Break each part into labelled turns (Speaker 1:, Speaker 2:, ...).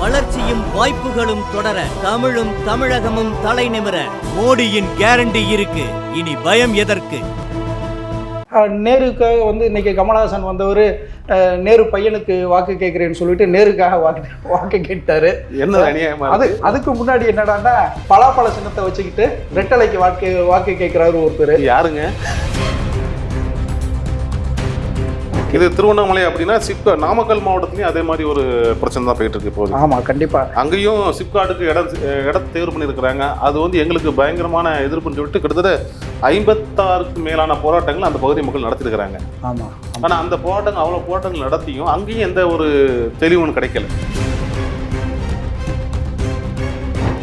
Speaker 1: வளர்ச்சியும் வாய்ப்புகளும் தொடர தமிழும் தமிழகமும் தலைநிமிர மோடியின் கேரண்டி இருக்கு. இனி பயம் எதற்கு?
Speaker 2: நேருக்காக வந்து இன்னைக்கு கமலஹாசன் வந்தவர் நேரு பையனுக்கு வாக்கு கேட்குறேன்னு சொல்லிட்டு நேருக்காக வாக்கு வாக்கு கேட்டாரு.
Speaker 3: என்ன அநியாயமா
Speaker 2: அது? அதுக்கு முன்னாடி என்னடான்னா பலாப்பழ சின்னத்தை வச்சுக்கிட்டு ரெட்டலைக்கு வாக்கு வாக்கு கேட்குறாரு ஒருத்தர்.
Speaker 3: யாருங்க? இது திருவண்ணாமலை அப்படின்னா சிப்கா நாமக்கல் மாவட்டத்துலயும் அதே மாதிரி ஒரு பிரச்சனை தான் போயிட்டு இருக்கு இப்போது
Speaker 2: ஆமா கண்டிப்பா.
Speaker 3: அங்கேயும் சிப்காட்டுக்கு இடம் இடத்தை தேர்வு பண்ணியிருக்கிறாங்க. அது வந்து எங்களுக்கு பயங்கரமான எதிர்ப்புன்னு சொல்லிட்டு கிட்டத்தட்ட ஐம்பத்தாறுக்கு மேலான போராட்டங்கள் அந்த பகுதி மக்கள் நடத்திருக்கிறாங்க
Speaker 2: ஆமா
Speaker 3: ஆனா அந்த போராட்டங்கள் அவ்வளவு போராட்டங்கள் நடத்தியும் அங்கேயும் எந்த ஒரு தெளிவும் கிடைக்கல.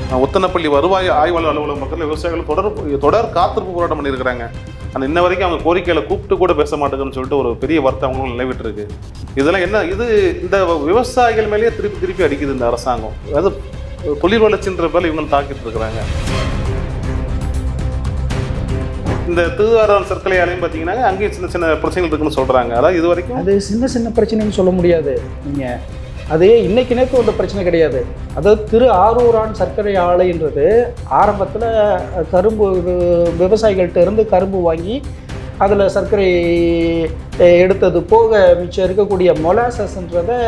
Speaker 3: நான் உத்தனப்பள்ளி வருவாய் ஆய்வாளர் அலுவலக மக்கள் விவசாயிகள் தொடர் தொடர் காத்திருப்பு போராட்டம் பண்ணியிருக்கிறாங்க. அந்த இன்ன வரைக்கும் அவங்க கோரிக்கையில கூப்பிட்டு கூட பேச மாட்டேங்குன்னு சொல்லிட்டு ஒரு பெரிய வார்த்தை அவங்களும் நிலைவிட்டு இருக்கு இதெல்லாம் என்ன இது இந்த விவசாயிகள் மேலேயே திருப்பி திருப்பி அடிக்குது இந்த அரசாங்கம். அதாவது தொழில் வளர்ச்சின்ற பேர் இவங்க தாக்கிட்டு இருக்கிறாங்க. இந்த திருவாரூர் சர்க்கரையாலையும் பார்த்தீங்கன்னா அங்கேயும் சின்ன சின்ன பிரச்சனைகள் இருக்குன்னு சொல்றாங்க. அதாவது இது வரைக்கும்
Speaker 2: அது சின்ன சின்ன பிரச்சனைன்னு சொல்ல முடியாது. நீங்க அது இன்னைக்கு நேற்று ஒன்று பிரச்சனை கிடையாது. அதாவது திரு ஆரூரான் சர்க்கரை ஆலைன்றது ஆரம்பத்தில் கரும்பு விவசாயிகள்கிட்ட இருந்து கரும்பு வாங்கி அதில் சர்க்கரை எடுத்தது போக மிச்சம் இருக்கக்கூடிய மொலாசஸ்ன்றதை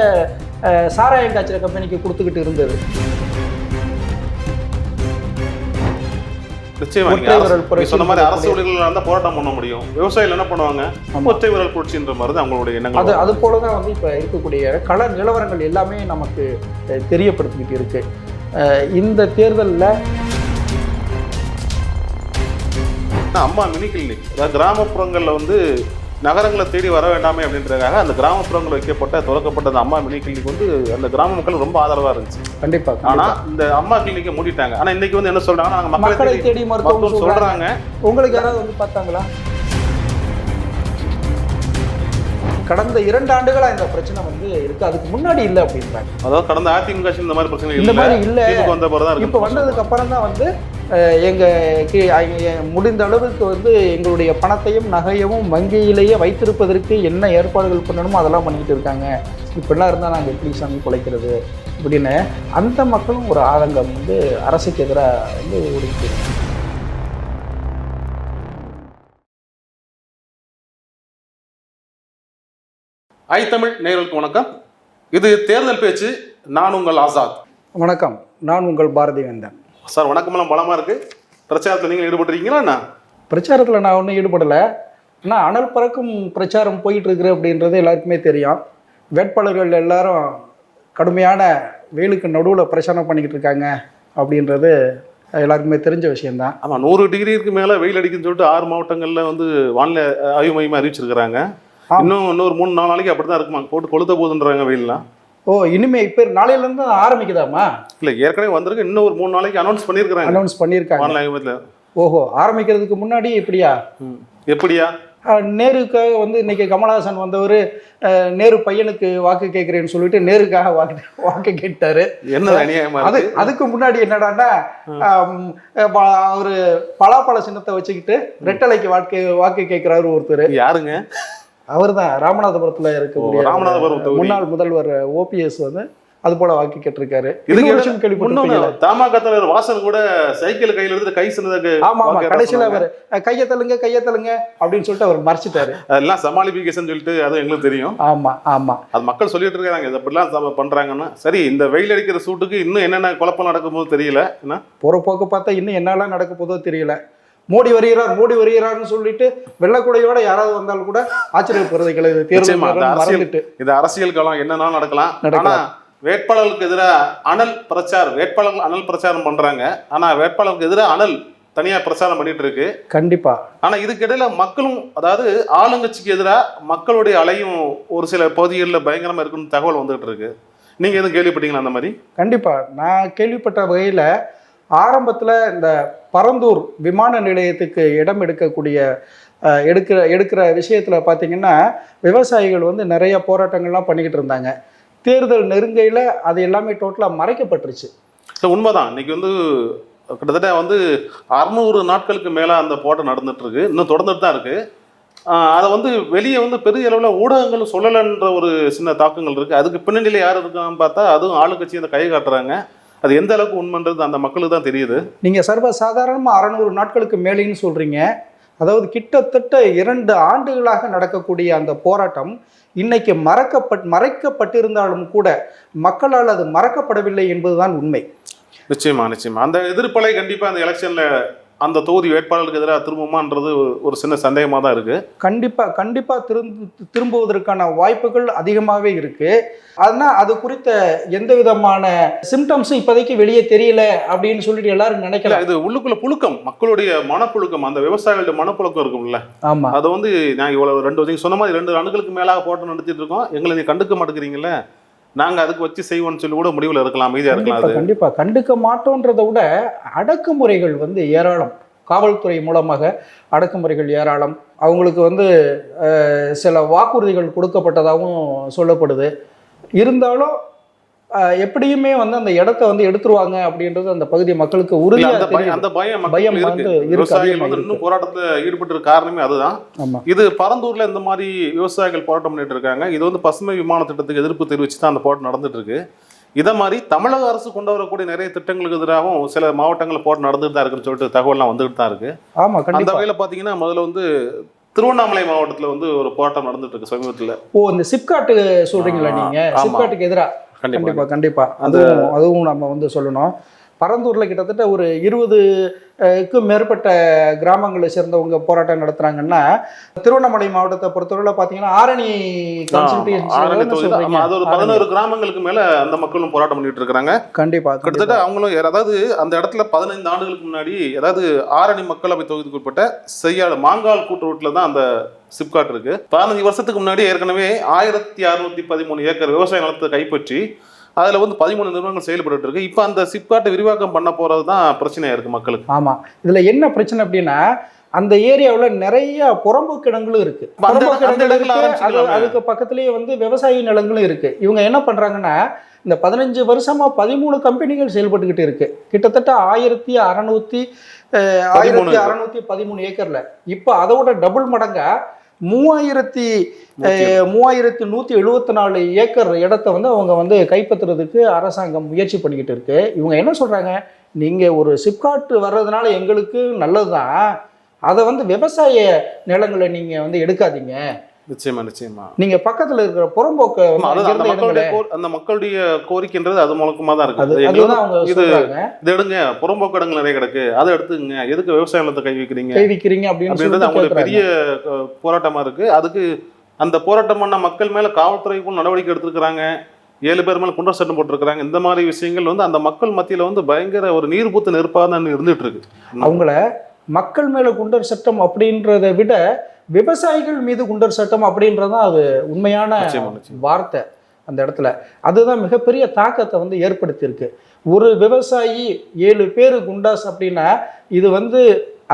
Speaker 2: சாராயம் காய்ச்சற கம்பெனிக்கு கொடுத்துக்கிட்டு இருந்தது.
Speaker 3: நிச்சயமா நீங்க சொன்ன மாதிரி அரசு ஊழியர்கள் தான் போராட்டம் பண்ண முடியும். விவசாயிகள் என்ன பண்ணுவாங்க. ஒற்றை விரல் புரட்சின்ற மாதிரி தான் அவங்களுடைய
Speaker 2: அது
Speaker 3: எண்ணங்கள்
Speaker 2: அது போல தான் வந்து இப்போ இருக்கக்கூடிய கள நிலவரங்கள் எல்லாமே நமக்கு தெரியப்படுத்திக்கிட்டு இருக்கு. இந்த தேர்தலில்
Speaker 3: அம்மா மினி கிளினிக் அதாவது கிராமப்புறங்கள்ல வந்து நகரங்களை தேடி வர வேண்டாமே அப்படின்றதுக்காக அந்த கிராமப்புறங்கள் வைக்கப்பட்ட திறக்கப்பட்ட அந்த அம்மா மினி கிளினிக் வந்து அந்த கிராம மக்கள் ரொம்ப ஆதரவா இருந்துச்சு.
Speaker 2: கண்டிப்பா
Speaker 3: ஆனா. இந்த அம்மா கிளினிக்கை மூடிட்டாங்க. ஆனா இன்னைக்கு வந்து என்ன சொல்றாங்க நாங்க
Speaker 2: மக்களை தேடி மருத்துவம் சொல்றாங்க. உங்களுக்கு யாராவது வந்து பார்த்தாங்களா? கடந்த இரண்டு ஆண்டுகளா இந்த பிரச்சனை வந்து இருக்கு. அதுக்கு முன்னாடி இல்லை அப்படின்றாங்க.
Speaker 3: அதாவது கடந்த அதிமுக இந்த மாதிரி பிரச்சனை
Speaker 2: இந்த
Speaker 3: இல்ல.
Speaker 2: மாதிரி இல்ல. இப்போ வந்ததுக்கு அப்புறம் தான் வந்து அஹ், எங்க கி- அஹ், முடிந்த அளவுக்கு வந்து எங்களுடைய பணத்தையும் நகையவும் வங்கியிலேயே வைத்திருப்பதற்கு என்ன ஏற்பாடுகள் பண்ணணுமோ அதெல்லாம் பண்ணிக்கிட்டு இருக்காங்க. இப்படிலாம் இருந்தால் நாங்கள் எப்படி சாமி பிழைக்கிறது அப்படின்னு அந்த மக்களும் ஒரு ஆதங்கம் வந்து அரசுக்கு எதிராக வந்து ஓடிட்டு.
Speaker 3: ஐ தமிழ் நேயர்களுக்கு வணக்கம். இது தேர்தல் பேச்சு நான் உங்கள் ஆசாத்.
Speaker 2: வணக்கம். நான் உங்கள் பாரதி வேந்தன்
Speaker 3: சார் வணக்கமெல்லாம் பலமா இருக்கு. பிரச்சாரத்தில் நீங்கள் ஈடுபட்டிருக்கீங்களா என்ன?
Speaker 2: பிரச்சாரத்தில் நான் ஒன்றும் ஈடுபடலை. ஆனால் அனல் பறக்கும் பிரச்சாரம் போயிட்டு இருக்கு அப்படின்றது எல்லாருக்குமே தெரியும். வேட்பாளர்கள் எல்லாரும் கடுமையான வெயிலுக்கு நடுவில் பிரச்சாரம் பண்ணிக்கிட்டு இருக்காங்க அப்படின்றது எல்லாருக்குமே தெரிஞ்ச விஷயம்தான்.
Speaker 3: ஆமாம் நூறு டிகிரிக்கு மேலே வெயில் அடிக்குன்னு சொல்லிட்டு ஆறு மாவட்டங்களில் வந்து வானிலை ஆய்வு மையம் அறிவிச்சிருக்கிறாங்க. இன்னும் இன்னொரு மூணு நாலு நாளைக்கு அப்படி தான் இருக்குமா? போட்டு கொளுத்த போகுதுன்றாங்க வெயில்லாம்.
Speaker 2: ஓ இனிமே இப்போ நாளையிலேருந்து ஆரம்பிக்குதாமா
Speaker 3: இல்லை ஏற்கனவே வந்திருக்கு. இன்னும் ஒரு மூணு நாளைக்கு அனௌன்ஸ் பண்ணியிருக்கிறாங்க
Speaker 2: அனௌன்ஸ் பண்ணியிருக்காங்க ஓஹோ ஆரம்பிக்கிறதுக்கு முன்னாடி
Speaker 3: எப்படியா?
Speaker 2: அஹ், நேருக்காக வந்து இன்னைக்கு கமலஹாசன் வந்தவர் நேரு பையனுக்கு வாக்கு கேட்குறேன்னு சொல்லிட்டு நேருக்காக வாக்கு வாக்கு கேட்டாரு.
Speaker 3: என்ன அநியாயமா
Speaker 2: அது அதுக்கு முன்னாடி என்னடான்னா அவரு பலாப்பழ சின்னத்தை வச்சுக்கிட்டு ரெட்டலைக்கு வாக்கு வாக்கு கேட்கிறாரு ஒருத்தர்.
Speaker 3: யாருங்க?
Speaker 2: அவர்தான் ராமநாதபுரத்துல இருக்கக்கூடிய
Speaker 3: ராமநாதபுரம்.
Speaker 2: முன்னாள் முதல்வர் ஓபிஎஸ் வந்து அது போல வாக்கு கேட்டிருக்காரு?
Speaker 3: தமாக தலைவர் வாசன் கூட சைக்கிள் கையில எடுத்து கை சின்னதுக்கு
Speaker 2: ஆமா ஆமா கடைசியில. அவர் கையை தள்ளுங்க கையை தள்ளுங்க அப்படின்னு சொல்லிட்டு அவர் மறைச்சிட்டாரு.
Speaker 3: அதெல்லாம் சமாளிபிகேஷன் சொல்லிட்டு அது எங்களுக்கு தெரியும்.
Speaker 2: ஆமா ஆமா.
Speaker 3: அது மக்கள் சொல்லிட்டு இருக்காங்க இது அப்படிலாம் பண்றாங்கன்னா. சரி இந்த வெயில் அடிக்கிற சூட்டுக்கு இன்னும் என்னென்ன குழப்பம் நடக்கும் போது தெரியல
Speaker 2: போற போக்கு பார்த்தா இன்னும் என்னெல்லாம் நடக்க போதோ தெரியல. மோடி வருகிறார் மோடி வருகிறார்னு சொல்லிட்டு வெள்ளக்குடையோட யாராவது வந்தாலும் கூட ஆச்சரியப்படுறது கிடையாது தேர்தல்
Speaker 3: இது அரசியல் காலம் என்னன்னாலும் நடக்கலாம். ஆனா
Speaker 2: நடக்கலாம்.
Speaker 3: வேட்பாளர்களுக்கு எதிராக அனல் பிரச்சாரம் வேட்பாளர்கள் அனல் பிரச்சாரம் பண்றாங்க. ஆனா வேட்பாளருக்கு எதிராக அனல் தனியா பிரச்சாரம் பண்ணிட்டு இருக்கு
Speaker 2: கண்டிப்பா.
Speaker 3: ஆனா இதுக்கிடையில மக்களும் அதாவது ஆளுங்கட்சிக்கு எதிராக மக்களுடைய அலையும் ஒரு சில பகுதிகளில் பயங்கரமா இருக்குன்னு தகவல் வந்துகிட்டு இருக்கு. நீங்க எதுவும் கேள்விப்பட்டீங்களா அந்த மாதிரி?
Speaker 2: கண்டிப்பா. நான் கேள்விப்பட்ட வகையில் ஆரம்பத்தில் இந்த பரந்தூர் விமான நிலையத்துக்கு இடம் எடுக்கக்கூடிய எடுக்கிற எடுக்கிற விஷயத்தில் பார்த்தீங்கன்னா விவசாயிகள் வந்து நிறைய போராட்டங்கள்லாம் பண்ணிக்கிட்டு இருந்தாங்க. தேர்தல் நெருங்கையில் அது எல்லாமே டோட்டலாக மறைக்கப்பட்டுருச்சு.
Speaker 3: இல்லை உண்மைதான். இன்றைக்கி வந்து கிட்டத்தட்ட வந்து அறுநூறு நாட்களுக்கு மேலே அந்த போராட்டம் நடந்துகிட்ருக்கு இன்னும் தொடர்ந்துட்டு தான் இருக்குது அதை வந்து வெளியே வந்து பெரிய அளவில் ஊடகங்கள் சொல்லலைன்ற ஒரு சின்ன தாக்கங்கள் இருக்குது அதுக்கு பின்னணியில் யார் இருக்கான்னு பார்த்தா அதுவும் ஆளுங்கட்சி அந்த கை காட்டுறாங்க. அது எந்த அளவுக்கு உண்மைன்றது அந்த மக்களுக்கு தான் தெரியுது.
Speaker 2: நீங்கள் சர்வ சாதாரணமாக அறநூறு நாட்களுக்கு மேலேன்னு சொல்கிறீங்க அதாவது கிட்டத்தட்ட இரண்டு ஆண்டுகளாக நடக்கக்கூடிய அந்த போராட்டம் இன்னைக்கு மறக்கப்பட் மறைக்கப்பட்டிருந்தாலும் கூட மக்களால் அது மறக்கப்படவில்லை என்பதுதான் உண்மை.
Speaker 3: நிச்சயமா நிச்சயமா. அந்த எதிர்ப்பலை கண்டிப்பா அந்த எலெக்ஷன்ல அந்த தொகுதி வேட்பாளருக்கு எதிராக திரும்புமான்றது ஒரு சின்ன சந்தேகமா தான் இருக்கு.
Speaker 2: கண்டிப்பாக கண்டிப்பாக திரும்ப திரும்புவதற்கான வாய்ப்புகள் அதிகமாகவே இருக்கு. ஆனால் அது குறித்த எந்த விதமான சிம்டம்ஸும் இப்போதைக்கு வெளியே தெரியல அப்படின்னு சொல்லிட்டு எல்லாரும் நினைக்கல.
Speaker 3: இது உள்ளுக்குள்ள புழுக்கம் மக்களுடைய மனப்புழுக்கம் அந்த விவசாயிகளுடைய மனப்புழுக்கம் இருக்கும்ல.
Speaker 2: ஆமாம்
Speaker 3: அதை வந்து நான் இவ்வளவு ரெண்டு நீங்க சொன்ன மாதிரி ரெண்டு ஆண்டுகளுக்கு மேலாக போராட்டம் நடத்திட்டு இருக்கோம். எங்களை நீ கண்டுக்க மாட்டேங்கிறீங்கல்ல. நாங்க அதுக்கு வச்சு செய்வோம்னு சொல்லி கூட முடிவுல இருக்கலாம் அமைதியா இருக்கலாம்
Speaker 2: கண்டிப்பா
Speaker 3: அது.
Speaker 2: கண்டிப்பா. கண்டுக்க மாட்டோன்றதை விட அடக்குமுறைகள் வந்து ஏராளம். காவல்துறை மூலமாக அடக்குமுறைகள் ஏராளம். அவங்களுக்கு வந்து சில வாக்குறுதிகள் கொடுக்கப்பட்டதாகவும் சொல்லப்படுது. இருந்தாலும் எப்படியுமே வந்து அந்த இடத்த வந்து எடுத்துருவாங்க அப்படின்றது அந்த பகுதி மக்களுக்கு உறுதியாக
Speaker 3: அந்த பயம் பயம்
Speaker 2: வந்து
Speaker 3: விவசாயிகள் வந்து. இன்னும் போராட்டத்துல ஈடுபட்டு காரணமே அதுதான். இது பரந்தூர்ல இந்த மாதிரி விவசாயிகள் போராட்டம் பண்ணிட்டு இருக்காங்க. இது வந்து பசுமை விமான திட்டத்துக்கு எதிர்ப்பு தெரிவிச்சு தான் அந்த போராட்டம் நடந்துட்டு இருக்கு இதை மாதிரி தமிழக அரசு கொண்டு வரக்கூடிய நிறைய திட்டங்களுக்கு எதிராகவும் சில மாவட்டங்களில் போராட்டம் நடந்துட்டு தான் இருக்குன்னு சொல்லிட்டு தகவல்லாம் வந்துகிட்டு தான் இருக்கு.
Speaker 2: ஆமா
Speaker 3: அந்த வகையில பாத்தீங்கன்னா முதல்ல வந்து திருவண்ணாமலை மாவட்டத்துல வந்து ஒரு போராட்டம் நடந்துட்டு இருக்கு சமீபத்துல.
Speaker 2: ஓ இந்த சிப்காட்டு சொல்றீங்களா நீங்க. சிப்காட்டுக்கு எதிரா?
Speaker 3: கண்டிப்பா
Speaker 2: கண்டிப்பா அதுவும் அதுவும் நம்ம வந்து சொல்லணும். பரந்தூர்ல கிட்டத்தட்ட ஒரு இருபதுக்கும் மேற்பட்ட காமங்களை சேர்ந்தவங்க போராட்டம் நடத்துறாங்கன்னா திருவண்ணாமலை மாவட்டத்தை பொறுத்தவரை பார்த்தீங்கன்னா ஆரணி
Speaker 3: அது ஒரு. பதினோரு கிராமங்களுக்கு மேல அந்த மக்களும் போராட்டம் பண்ணிட்டு இருக்காங்க
Speaker 2: கண்டிப்பா
Speaker 3: கிட்டத்தட்ட. அவங்களும் அதாவது அந்த இடத்துல பதினைந்து ஆண்டுகளுக்கு முன்னாடி அதாவது ஆரணி மக்களவை தொகுதிக்கு உட்பட்ட செய்யாடு மாங்கால் கூட்டுறவுல தான் அந்த சிப்காட் இருக்கு பதினஞ்சு வருஷத்துக்கு முன்னாடி ஏற்கனவே ஆயிரத்தி அறுநூத்தி பதிமூணு ஏக்கர் விவசாய நிலத்தை கைப்பற்றி அதுல வந்து பதிமூணு நிறுவனங்கள் செயல்பட்டு இருக்கு. இப்போ அந்த சிப்காட்டை விரிவாக்கம் பண்ண போறது தான் பிரச்சனையா இருக்கு மக்களுக்கு.
Speaker 2: ஆமா. இதுல என்ன பிரச்சனை அப்படின்னா அந்த ஏரியாவுல நிறைய புறம்பு கிடங்களும் இருக்கு. புறம்போக்கு இடங்கள். அதுக்கு பக்கத்துலயே வந்து விவசாய நிலங்களும் இருக்கு. இவங்க என்ன பண்றாங்கன்னா இந்த பதினஞ்சு வருஷமா பதிமூணு கம்பெனிகள் செயல்பட்டுக்கிட்டு இருக்கு. கிட்டத்தட்ட ஆயிரத்தி அறநூத்தி ஆயிரத்தி அறநூத்தி பதிமூணு ஏக்கர்ல. இப்போ அதோட டபுள் மடங்கா மூவாயிரத்தி மூவாயிரத்தி நூத்தி எழுபத்தி நாலு ஏக்கர் இடத்த வந்து அவங்க வந்து கைப்பற்றுறதுக்கு அரசாங்கம் முயற்சி பண்ணிக்கிட்டு இருக்கு. இவங்க என்ன சொல்றாங்க? நீங்க ஒரு சிப்காட் வர்றதுனால எங்களுக்கு நல்லதுதான். அதை வந்து விவசாய நிலங்களை நீங்க வந்து எடுக்காதீங்க.
Speaker 3: நிச்சயமா நிச்சயமா.
Speaker 2: நீங்க பக்கத்துல இருக்கிற புறம்போக்க
Speaker 3: அந்த மக்களுடைய அந்த மக்களுடைய கோரிக்கைன்றது அது மூலமா தான் இருக்கு. இது எடுங்க புறம்போக்கு இடங்கள் நிறைய கிடக்கு. அதை எடுத்துங்க எதுக்கு விவசாய நிலத்தை கை வைக்கிறீங்க?
Speaker 2: கை விக்கிறீங்க
Speaker 3: அப்படின்றது அவங்களுக்கு பெரிய போராட்டமா இருக்கு. அதுக்கு அந்த போராட்டம் பண்ண மக்கள் மேல காவல்துறைக்கும் நடவடிக்கை எடுத்திருக்கிறாங்க. ஏழு பேர் மேல குண்டர் சட்டம் போட்டிருக்கிறாங்க. இந்த மாதிரி விஷயங்கள் வந்து அந்த மக்கள் மத்தியில வந்து பயங்கர ஒரு நீர் பூத்து நெருப்பாக தான் இருந்துட்டு இருக்கு.
Speaker 2: அவங்கள மக்கள் மேல குண்டர் சட்டம் அப்படின்றத விட விவசாயிகள் மீது குண்டர் சட்டம் அப்படின்றதான் அது உண்மையான. வார்த்தை அந்த இடத்துல. அதுதான் மிகப்பெரிய தாக்கத்தை வந்து ஏற்படுத்தியிருக்கு. ஒரு விவசாயி ஏழு பேர் குண்டாஸ் அப்படின்னா இது வந்து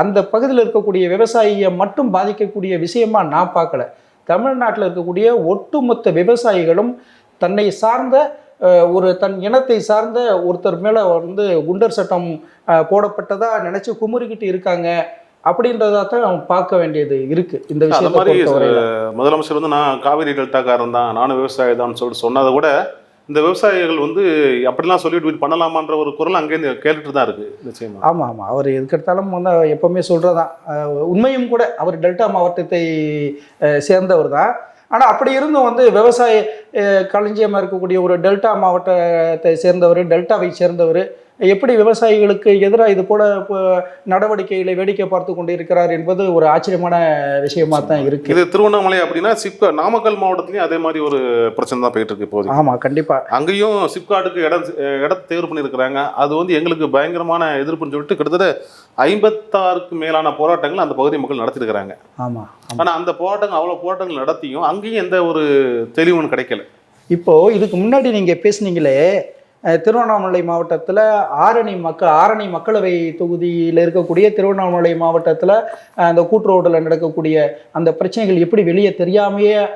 Speaker 2: அந்த பகுதியில் இருக்கக்கூடிய விவசாயியை மட்டும் பாதிக்கக்கூடிய விஷயமா நான் பார்க்கல. தமிழ்நாட்டில் இருக்கக்கூடிய ஒட்டுமொத்த விவசாயிகளும் தன்னை சார்ந்த ஒரு தன் இனத்தை சார்ந்த ஒருத்தர் மேலே வந்து குண்டர் சட்டம் போடப்பட்டதா நினைச்சு குமுறிக்கிட்டு இருக்காங்க அப்படின்றத தான் பார்க்க வேண்டியது இருக்கு இந்த விஷயத்தை
Speaker 3: மாதிரி முதலமைச்சர் வந்து நான் காவிரி டெல்டாக்காரன் தான் நானும் விவசாயி தான் சொல்லிட்டு சொன்னதை விட இந்த விவசாயிகள் வந்து அப்படிலாம் சொல்லிட்டு இப்படி பண்ணலாமான்ற ஒரு குரல் அங்கேருந்து கேட்டுட்டு தான் இருக்கு நிச்சயமா.
Speaker 2: ஆமாம் ஆமாம் அவர் எதுக்கெடுத்தாலும் வந்து எப்போவுமே சொல்கிறதான் உண்மையும் கூட அவர் டெல்டா மாவட்டத்தை சேர்ந்தவர் தான் ஆனால் அப்படி இருந்தும் வந்து விவசாய களஞ்சியமாக இருக்கக்கூடிய ஒரு டெல்டா மாவட்டத்தை சேர்ந்தவர் டெல்டாவை சேர்ந்தவர் எப்படி விவசாயிகளுக்கு எதிராக இது போல நடவடிக்கைகளை வேடிக்கை பார்த்து கொண்டு இருக்கிறார் என்பது ஒரு ஆச்சரியமான விஷயமா தான் இருக்கு.
Speaker 3: இது திருவண்ணாமலை அப்படின்னா சிப்கா நாமக்கல் மாவட்டத்திலயும் அதே மாதிரி ஒரு பிரச்சனை தான் போயிட்டு இருக்கு இப்போதைக்கு.
Speaker 2: ஆமாம் கண்டிப்பாக
Speaker 3: அங்கேயும் சிப்காட்டுக்கு இடம் இடத்தை தேர்வு பண்ணியிருக்கிறாங்க. அது வந்து எங்களுக்கு பயங்கரமான எதிர்ப்புன்னு சொல்லிட்டு கிட்டத்தட்ட ஐம்பத்தாறுக்கு மேலான போராட்டங்கள் அந்த பகுதி மக்கள் நடத்திருக்கிறாங்க
Speaker 2: ஆமாம்
Speaker 3: ஆனா அந்த போராட்டங்கள் அவ்வளவு போராட்டங்கள் நடத்தியும் அங்கேயும் எந்த ஒரு தெளிவும் கிடைக்கல.
Speaker 2: இப்போ இதுக்கு முன்னாடி நீங்க பேசுனீங்களே திருவண்ணாமலை மாவட்டத்தில் ஆரணி மக்கள் ஆரணி மக்களவை தொகுதியில் இருக்கக்கூடிய திருவண்ணாமலை மாவட்டத்தில் அந்த கூட்டுறவுல நடக்கக்கூடிய அந்த பிரச்சனைகள் எப்படி வெளியே தெரியாமையே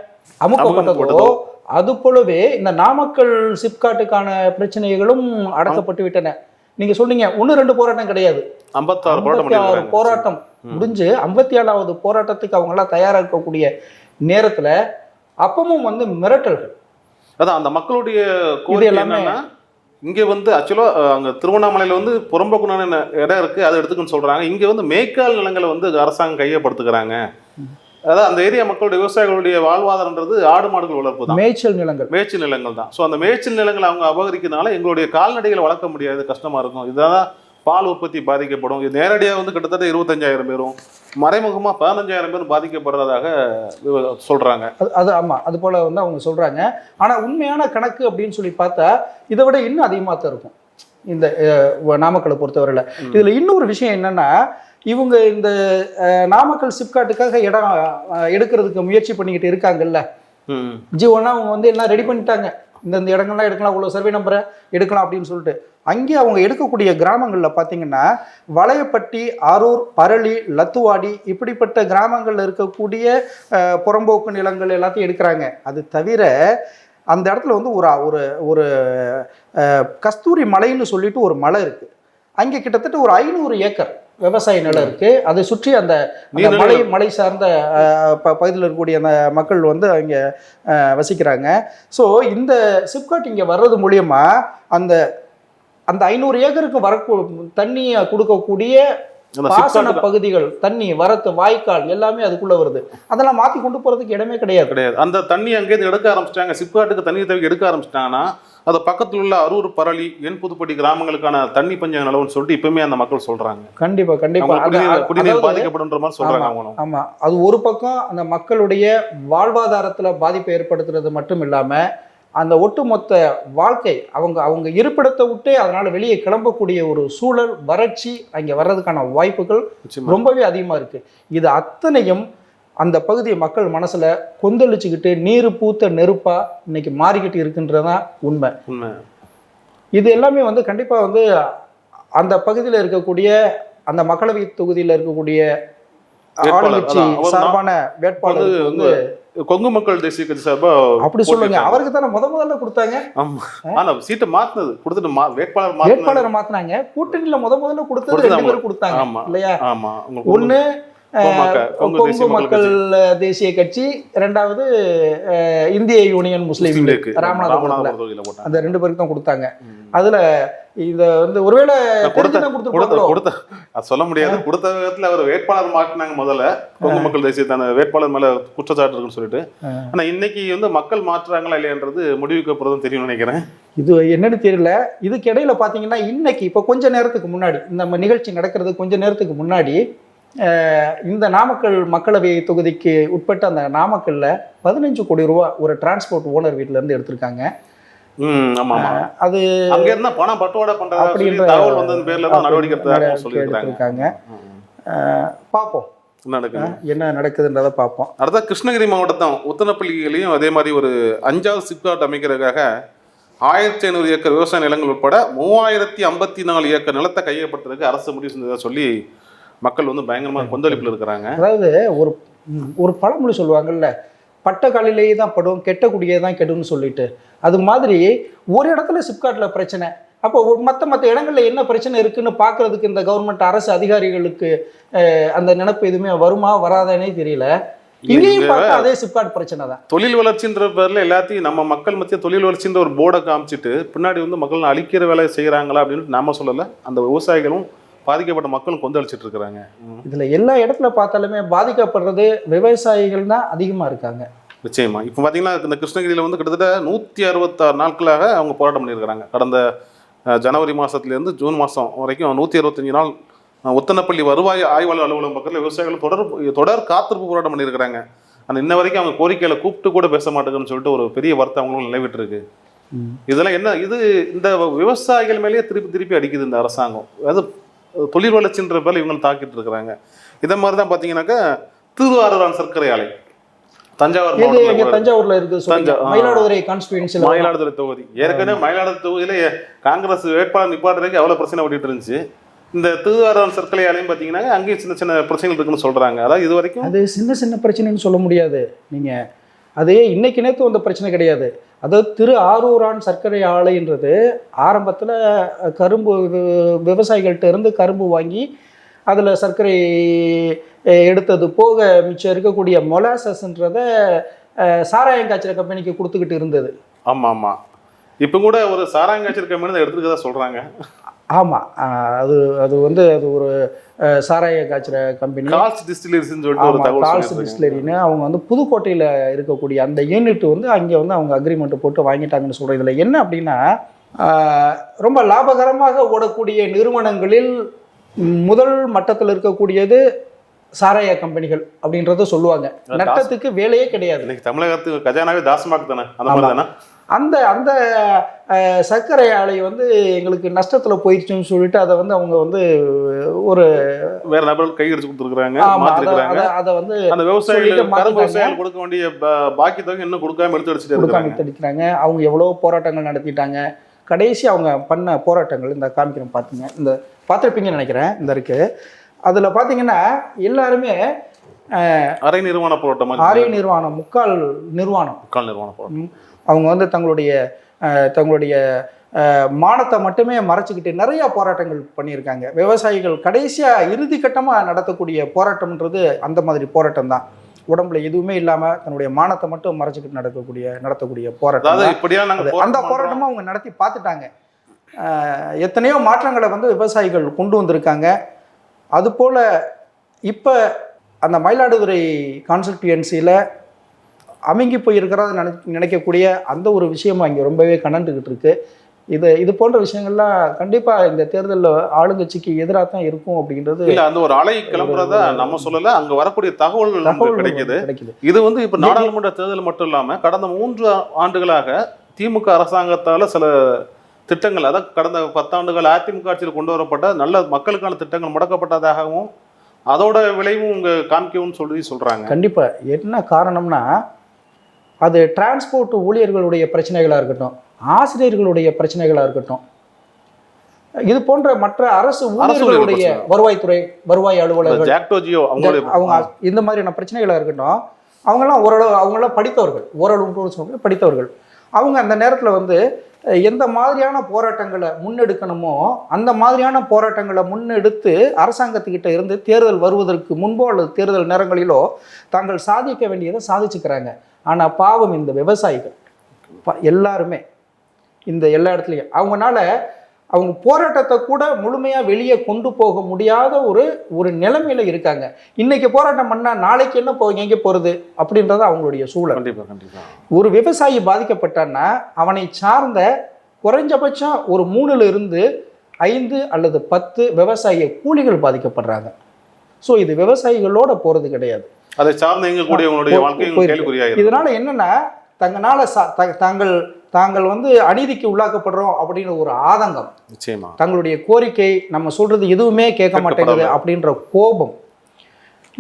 Speaker 2: அமுக்கப்பட்டதோ. அது போலவே இந்த நாமக்கல் சிப்காட்டுக்கான பிரச்சனைகளும் அடக்கப்பட்டு விட்டன. நீங்க சொன்னீங்க ஒன்று ரெண்டு போராட்டம் கிடையாது.
Speaker 3: ஐம்பத்தாறு போராட்டம்
Speaker 2: முடிஞ்சு ஐம்பத்தி ஏழாவது போராட்டத்துக்கு அவங்கெல்லாம் தயாரா இருக்கக்கூடிய நேரத்துல அப்பமும் வந்து மிரட்டல்கள்.
Speaker 3: அதான் அந்த மக்களுடைய கோரிக்கை
Speaker 2: எல்லாமே-
Speaker 3: என்னன்னா இங்க வந்து ஆக்சுவலா அங்க திருவண்ணாமலையில வந்து புறம்போக்குனான இடம் இருக்கு அதை எடுத்துக்கன்னு சொல்றாங்க. இங்க வந்து மேய்க்கால் நிலங்களை வந்து அரசாங்கம் கையப்படுத்துக்கிறாங்க அதாவது அந்த ஏரியா மக்களுடைய விவசாயிகளுடைய வாழ்வாதாரன்றது ஆடு மாடுகள் வளர்ப்பு தான்.
Speaker 2: மேய்ச்சல் நிலங்கள்.
Speaker 3: மேய்ச்சல் நிலங்கள் தான். ஸோ அந்த மேய்ச்சல் நிலங்களை அவங்க அபகரிக்கிறதுனால எங்களுடைய கால்நடைகளை வளர்க்க முடியாது. கஷ்டமா இருக்கும். இதான் பால் உற்பத்தி பாதிக்கப்படும். இது நேரடியாக வந்து கிட்டத்தட்ட இருபத்தஞ்சாயிரம் பேரும் மறைமுகமாக பதினஞ்சாயிரம் பேரும் பாதிக்கப்படுறதாக சொல்றாங்க.
Speaker 2: அது அது ஆமா அது போல வந்து அவங்க சொல்றாங்க. ஆனா உண்மையான கணக்கு அப்படின்னு சொல்லி பார்த்தா இதை விட இன்னும் அதிகமாக தான் இருக்கும். இந்த நாமக்கலை பொறுத்தவரையில. இதுல இன்னொரு விஷயம் என்னன்னா இவங்க இந்த நாமக்கல் சிப்காட்டுக்காக இடம் எடுக்கிறதுக்கு முயற்சி பண்ணிக்கிட்டு இருக்காங்கல்ல.
Speaker 3: ம்.
Speaker 2: ஜியோனா அவங்க வந்து எல்லாம் ரெடி பண்ணிட்டாங்க. இந்த இந்த இடங்கள்லாம் எடுக்கலாம் இவ்வளோ சர்வே நம்பரை எடுக்கலாம் அப்படின்னு சொல்லிட்டு. அங்கே அவங்க எடுக்கக்கூடிய கிராமங்களில் பார்த்தீங்கன்னா வளையப்பட்டி அரூர் பரளி லத்துவாடி இப்படிப்பட்ட கிராமங்களில் இருக்கக்கூடிய புறம்போக்கு நிலங்கள் எல்லாத்தையும் எடுக்கிறாங்க. அது தவிர அந்த இடத்துல வந்து ஒரு ஒரு ஒரு கஸ்தூரி மலைன்னு சொல்லிட்டு ஒரு மலை இருக்கு. அங்கே கிட்டத்தட்ட ஒரு ஐநூறு ஏக்கர் விவசாய நிலம் இருக்கு. அதை சுற்றி அந்த மலை மலை சார்ந்த பகுதியில் இருக்கக்கூடிய அந்த மக்கள் வந்து அஹ், வசிக்கிறாங்க. ஸோ இந்த சிப்காட் இங்கே வர்றது மூலியமா அந்த அந்த ஐநூறு ஏக்கருக்கு வர தண்ணியை கொடுக்கக்கூடிய பாசன பகுதிகள் தண்ணி வரத்து வாய்க்கால் எல்லாமே அதுக்குள்ள வருது. அதெல்லாம் மாத்தி கொண்டு போறதுக்கு இடமே கிடையாது.
Speaker 3: கிடையாது. அந்த தண்ணி அங்கேருந்து எடுக்க ஆரம்பிச்சிட்டாங்க. சிப்காட்டுக்கு தண்ணி தேவை எடுக்க ஆரம்பிச்சிட்டாங்கன்னா அது பக்கத்தில் உள்ள அரூர் பரளி என் புதுப்பட்டி கிராமங்களுக்கான தண்ணி பஞ்சம் நிலவுன்னு சொல்லிட்டு இப்பவுமே அந்த மக்கள் சொல்றாங்க.
Speaker 2: கண்டிப்பா கண்டிப்பா.
Speaker 3: குடிநீர் பாதிக்கப்படுன்ற மாதிரி சொல்றாங்க அவங்களும்.
Speaker 2: ஆமா. அது ஒரு பக்கம் அந்த மக்களுடைய வாழ்வாதாரத்துல பாதிப்பை ஏற்படுத்துறது மட்டும் இல்லாம அந்த ஒட்டுமொத்த வாழ்க்கை அவங்க அவங்க இருப்பிடத்தை விட்டே அதனால வெளியே கிளம்பக்கூடிய ஒரு சூழல் வறட்சி அங்க வர்றதுக்கான வாய்ப்புகள். ரொம்பவே அதிகமா இருக்கு. இது அத்தனையும் அந்த பகுதி மக்கள் மனசுல கொந்தளிச்சுக்கிட்டு நீர் பூத்த நெருப்பா இன்னைக்கு மாறிக்கிட்டு இருக்குன்றதுதான் உண்மை.
Speaker 3: உண்மை.
Speaker 2: இது எல்லாமே வந்து கண்டிப்பா வந்து அந்த பகுதியில் இருக்கக்கூடிய அந்த மக்களவை தொகுதியில் இருக்கக்கூடிய ஆளுங்கட்சி சார்பான வேட்பாளர்
Speaker 3: வந்து கொங்கு மக்கள் தேசிய கட்சி சார்பா
Speaker 2: அப்படி சொல்லுங்க. அவருக்கு தானே முத முதல்ல கொடுத்தாங்க.
Speaker 3: ஆமா. ஆனா சீட்டை மாத்துனது கொடுத்துட்டு மா- வேட்பாளர்
Speaker 2: வேட்பாளரை மாத்தினாங்க. கூட்டணியில முத முதல்ல கொடுத்தது ரெண்டு பேரும் கொடுத்தாங்க.
Speaker 3: ஆமா.
Speaker 2: இல்லையா?
Speaker 3: ஆமா.
Speaker 2: ஒண்ணு
Speaker 3: கொங்கு- மக்கள்
Speaker 2: தேசிய கட்சி. ரெண்டாவது இந்திய யூனியன் முஸ்லீம்
Speaker 3: ராமநாதபுரம்
Speaker 2: அந்த ரெண்டு பேருக்கு தான் கொடுத்தாங்க. அதுல இத வந்து ஒருவேளை
Speaker 3: கொடுத்த- கொடுத்த சொல்ல முடியாது. கொடுத்த விதத்துல அவர் வேட்பாளர் மாட்டினாங்க முதல்ல. கொங்கு மக்கள் தேசிய அந்த வேட்பாளர் மேல குற்றச்சாட்டு இருக்குன்னு சொல்லிட்டு. ஆனா இன்னைக்கு வந்து மக்கள் மாற்றுறாங்களா இல்லையான்றது முடிவுக்கு அப்புறம் தெரியும்னு நினைக்கிறேன்.
Speaker 2: இது என்னன்னு தெரியல. இதுக்கு இடையில பாத்தீங்கன்னா இன்னைக்கு இப்போ கொஞ்ச நேரத்துக்கு முன்னாடி இந்த நம்ம நிகழ்ச்சி நடக்கிறது கொஞ்ச நேரத்துக்கு முன்னாடி இந்த நாமக்கல் மக்களவை தொகுதிக்கு உட்பட்ட அந்த நாமக்கல்ல பதினஞ்சு கோடி ரூபா ஒரு டிரான்ஸ்போர்ட் ஓனர் வீட்ல இருந்து எடுத்திருக்காங்க. அது
Speaker 3: அங்க இருந்தா பணம் பட்டுவாடா பண்றதா
Speaker 2: அப்படின்ற
Speaker 3: தகவல் வந்தது பேர்ல தான் நடவடிக்கை
Speaker 2: எடுத்திருக்காங்க. பார்ப்போம்.
Speaker 3: என்ன
Speaker 2: நடக்குதுன்றதை பார்ப்போம்.
Speaker 3: அடுத்த கிருஷ்ணகிரி மாவட்டம் உத்தரப்பள்ளிகளையும் அதே மாதிரி ஒரு அஞ்சாவது சிப்காட் அமைக்கிறதுக்காக ஆயிரத்தி ஐநூறு ஏக்கர் விவசாய நிலங்கள் உட்பட மூவாயிரத்தி ஐம்பத்தி நாலு ஏக்கர் நிலத்தை கையப்படுத்துறதுக்கு அரசு முடிவு செஞ்சதா சொல்லி மக்கள் வந்து பயங்கரமா கொந்தளிப்புல இருக்கிறாங்க.
Speaker 2: அதாவது ஒரு ஒரு பழமொழி சொல்லுவாங்கல்ல பட்ட காலிலேயே தான் படும் கெட்ட குடியே தான் கெடுன்னு சொல்லிட்டு. அது மாதிரி ஒரு இடத்துல சிப்காட்டில் பிரச்சனை. அப்போ மற்ற மற்ற இடங்கள்ல என்ன பிரச்சனை இருக்குன்னு பார்க்கறதுக்கு இந்த கவர்மெண்ட் அரசு அதிகாரிகளுக்கு அந்த நினைப்பு எதுவுமே வருமா வராதானே தெரியல. அதே சிப்காட் பிரச்சனை தான்.
Speaker 3: தொழில் வளர்ச்சின்ற பேர்ல எல்லாத்தையும் நம்ம மக்கள் மத்திய தொழில் வளர்ச்சின்ற ஒரு போர்டை காமிச்சிட்டு பின்னாடி வந்து மக்கள் அழிக்கிற வேலை செய்யறாங்களா அப்படின்னு நாம சொல்லல. அந்த விவசாயிகளும் பாதிக்கப்பட்ட மக்களும் கொந்தளிச்சிட்டு இருக்கிறாங்க
Speaker 2: இதுல எல்லா இடத்துல பார்த்தாலுமே பாதிக்கப்படுறது விவசாயிகள் தான் அதிகமா இருக்காங்க.
Speaker 3: நிச்சயமா. இப்போ பார்த்தீங்கன்னா இந்த கிருஷ்ணகிரியில் வந்து கிட்டத்தட்ட நூற்றி அறுபத்தாறு நாட்களாக அவங்க போராட்டம் பண்ணியிருக்கிறாங்க. கடந்த ஜனவரி மாதத்துலேருந்து ஜூன் மாதம் வரைக்கும் நூற்றி அறுபத்தஞ்சு நாள் அஹ், உத்தனப்பள்ளி வருவாய் ஆய்வாளர் அலுவலகம் பக்கத்தில் விவசாயிகள் தொடர் தொடர் காத்திருப்பு போராட்டம் பண்ணியிருக்கிறாங்க. ஆனால் இன்ன வரைக்கும் அவங்க கோரிக்கையில கூப்பிட்டு கூட பேச மாட்டேங்குன்னு சொல்லிட்டு ஒரு பெரிய வருத்தம் அவங்களும் நிலவிட்டு இருக்கு இதெல்லாம் என்ன இது இந்த விவசாயிகள் மேலேயே திருப்பி திருப்பி அடிக்குது இந்த அரசாங்கம். அது தொழில் வளர்ச்சின்ற பேர்ல இவங்க தாக்கிட்டு இருக்கிறாங்க. இதை மாதிரி தான் பார்த்தீங்கன்னாக்கா திருவாரூரான் சர்க்கரை ஆலை தஞ்சாவூர்
Speaker 2: தஞ்சாவூர்ல இருக்கு. மயிலாடுதுறை
Speaker 3: மயிலாடுதுறை தொகுதி. ஏற்கனவே மயிலாடுதுறை தொகுதியில காங்கிரஸ் வேட்பாளர் நிப்பாட்டுறதுக்கு எவ்வளவு பிரச்சனை ஓடிட்டு இருந்துச்சு. இந்த திருவாரூர் சர்க்கரை ஆலையும் பார்த்தீங்கன்னா அங்கேயும் சின்ன சின்ன பிரச்சனைகள் இருக்குன்னு சொல்றாங்க. அதாவது இது வரைக்கும்
Speaker 2: அது சின்ன சின்ன பிரச்சனைன்னு சொல்ல முடியாது. நீங்க அது இன்னைக்கு நேற்று வந்த பிரச்சனை கிடையாது. அதாவது திரு ஆரூரான் சர்க்கரை ஆலைன்றது ஆரம்பத்தில் கரும்பு விவசாயிகள்கிட்ட இருந்து கரும்பு வாங்கி அதில் சர்க்கரை எடுத்தது போக மிச்சம் இருக்கக்கூடிய மொலாசஸ்ன்றத சாராயம் காய்ச்சல் கம்பெனிக்கு கொடுத்துக்கிட்டு இருந்தது.
Speaker 3: ஆமாம். ஆமாம் இப்போ கூட ஒரு சாராங்காய்ச்சல் கம்பெனி எடுத்துக்கிட்டு தான் சொல்கிறாங்க
Speaker 2: ஆமாம் அது அது வந்து அது ஒரு சாராய காய்ச்சற கம்பெனி
Speaker 3: கால்ஸ் டிஸ்டிலரிஸ்னு சொல்லிட்டு
Speaker 2: கால்ஸ். டிஸ்டிலரின்னு அவங்க வந்து புதுக்கோட்டையில் இருக்கக்கூடிய அந்த யூனிட் வந்து அங்கே வந்து அவங்க அக்ரிமெண்ட் போட்டு வாங்கிட்டாங்கன்னு சொல்கிறோம் இதில் என்ன அப்படின்னா ரொம்ப லாபகரமாக ஓடக்கூடிய நிறுவனங்களில் முதல் மட்டத்தில் இருக்கக்கூடியது சாராய கம்பெனிகள் அப்படின்றத சொல்லுவாங்க. நட்டத்துக்கு வேலையே கிடையாது.
Speaker 3: இன்னைக்கு தமிழகத்துக்கு கஜானாவே தாசமாக்கு தானே? அந்த மாதிரி தானே?
Speaker 2: அந்த அந்த சர்க்கரை ஆலை வந்து எங்களுக்கு நஷ்டத்தில் போயிடுச்சுன்னு சொல்லிட்டு அதை வந்து அவங்க வந்து ஒரு
Speaker 3: வேற நபர்கள் கையெடுத்து கொடுத்துருக்காங்க
Speaker 2: அதை வந்து
Speaker 3: அந்த விவசாயிகள் கொடுக்க வேண்டிய பாக்கி தொகை இன்னும் கொடுக்காம எடுத்து அடிச்சுட்டு
Speaker 2: கொடுக்காம தடிக்கிறாங்க அவங்க எவ்வளோ போராட்டங்கள் நடத்திட்டாங்க. கடைசி அவங்க பண்ண போராட்டங்கள் இந்த காமிக்கிறேன் பார்த்துங்க இந்த பார்த்துருப்பீங்கன்னு நினைக்கிறேன் இந்த இருக்கு. அதில் பார்த்தீங்கன்னா எல்லாருமே
Speaker 3: அரை நிறுவன போராட்டம்
Speaker 2: ஆரிய நிர்வாணம் முக்கால் நிர்வாணம்.
Speaker 3: முக்கால் நிறுவன போராட்டம்.
Speaker 2: அவங்க வந்து தங்களுடைய தங்களுடைய மானத்தை மட்டுமே மறைச்சிக்கிட்டு நிறைய போராட்டங்கள் பண்ணியிருக்காங்க. விவசாயிகள் கடைசியாக இறுதி கட்டமாக நடத்தக்கூடிய போராட்டம்ன்றது அந்த மாதிரி போராட்டம் தான் உடம்புல எதுவுமே இல்லாமல் தன்னுடைய மானத்தை மட்டும் மறைச்சிக்கிட்டு நடக்கக்கூடிய நடத்தக்கூடிய போராட்டம் அந்த. போராட்டமும் அவங்க நடத்தி பார்த்துட்டாங்க. எத்தனையோ மாற்றங்களை வந்து விவசாயிகள் கொண்டு வந்திருக்காங்க. அதுபோல் இப்போ அந்த மயிலாடுதுறை கான்ஸ்டிடியூன்சியில் அமுங்கி போயிருக்கிறத நினை நினைக்கக்கூடிய அந்த ஒரு விஷயமும் அங்கே ரொம்பவே கணண்டுக்கிட்டு இருக்கு. இது இது போன்ற விஷயங்கள்லாம் கண்டிப்பாக இந்த தேர்தலில் ஆளுங்கட்சிக்கு எதிராக தான் இருக்கும் அப்படின்றது
Speaker 3: இல்ல அந்த ஒரு அலை கிளம்புறத நம்ம சொல்லல. அங்க வரக்கூடிய தகவல்கள் நமக்கு
Speaker 2: தகவல்
Speaker 3: கிடைக்குது. இது வந்து இப்ப நாடாளுமன்ற தேர்தல் மட்டும் இல்லாம கடந்த மூன்று ஆண்டுகளாக திமுக அரசாங்கத்தால சில திட்டங்கள் அதாவது கடந்த பத்தாண்டுகள் அதிமுக ஆட்சியில் கொண்டு வரப்பட்ட நல்ல மக்களுக்கான திட்டங்கள் முடக்கப்பட்டதாகவும் அதோட விளைவும் உங்க காமிக்கவும் சொல்லி சொல்றாங்க.
Speaker 2: கண்டிப்பாக என்ன காரணம்னா அது டிரான்ஸ்போர்ட் ஊழியர்களுடைய பிரச்சனைகளாக இருக்கட்டும் ஆசிரியர்களுடைய பிரச்சனைகளாக இருக்கட்டும். இது போன்ற மற்ற அரசு ஊழியர்களுடைய. வருவாய்த்துறை வருவாய் அலுவலர்கள் அவங்க இந்த மாதிரியான பிரச்சனைகளாக இருக்கட்டும் அவங்கெல்லாம் ஓரளவு அவங்களாம் படித்தவர்கள் ஓரளவு படித்தவர்கள். அவங்க அந்த நேரத்தில் வந்து எந்த மாதிரியான போராட்டங்களை முன்னெடுக்கணுமோ அந்த மாதிரியான போராட்டங்களை முன்னெடுத்து அரசாங்கத்துக்கிட்ட இருந்து தேர்தல் வருவதற்கு முன்போ அல்லது தேர்தல் நேரங்களிலோ தாங்கள் சாதிக்க வேண்டியதை சாதிச்சுக்கிறாங்க. ஆனால் பாவம் இந்த விவசாயிகள். ப- எல்லாருமே. இந்த எல்லா இடத்துலையும். அவங்கனால அவங்க போராட்டத்தை கூட முழுமையாக வெளியே கொண்டு போக முடியாத ஒரு ஒரு நிலைமையில இருக்காங்க. இன்னைக்கு போராட்டம் பண்ணா நாளைக்கு என்ன போவீங்க எங்கே போகிறது அப்படின்றது அவங்களுடைய சூழல்.
Speaker 3: கண்டிப்பா கண்டிப்பா.
Speaker 2: ஒரு விவசாயி பாதிக்கப்பட்டான்னா அவனை சார்ந்த குறைஞ்சபட்சம் ஒரு மூணுல இருந்து ஐந்து அல்லது பத்து விவசாய கூலிகள் பாதிக்கப்படுறாங்க. ஸோ இது விவசாயிகளோட போகிறது கிடையாது.
Speaker 3: அதை சார்ந்த எங்க கூடியவங்களுடைய
Speaker 2: போ-
Speaker 3: வாழ்க்கையும்
Speaker 2: போயிருக்கு.
Speaker 3: கேள்விக்குறியாயிருக்கு
Speaker 2: இதனால என்னன்னா தங்கனால தாங்கள் தாங்கள் வந்து அநீதிக்கு உள்ளாக்கப்படுறோம் அப்படின்னு ஒரு ஆதங்கம்.
Speaker 3: நிச்சயமா.
Speaker 2: தங்களுடைய கோரிக்கை நம்ம சொல்றது எதுவுமே கேட்க மாட்டேங்குது. அப்படின்ற கோபம்.